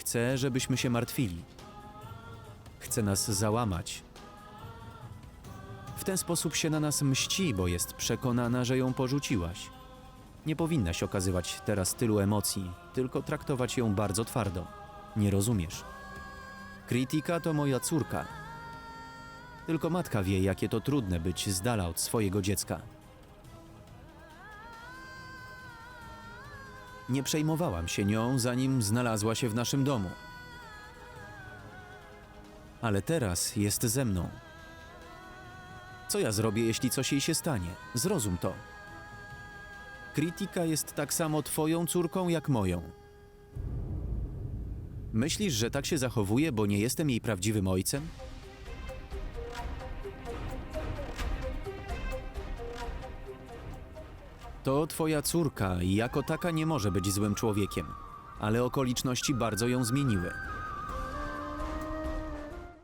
Chce, żebyśmy się martwili. Chce nas załamać. W ten sposób się na nas mści, bo jest przekonana, że ją porzuciłaś. Nie powinnaś okazywać teraz tylu emocji, tylko traktować ją bardzo twardo. Nie rozumiesz. Kritika to moja córka. Tylko matka wie, jakie to trudne być z dala od swojego dziecka. Nie przejmowałam się nią, zanim znalazła się w naszym domu. Ale teraz jest ze mną. Co ja zrobię, jeśli coś jej się stanie? Zrozum to. Kritika jest tak samo twoją córką jak moją. Myślisz, że tak się zachowuje, bo nie jestem jej prawdziwym ojcem? To twoja córka i jako taka nie może być złym człowiekiem, ale okoliczności bardzo ją zmieniły.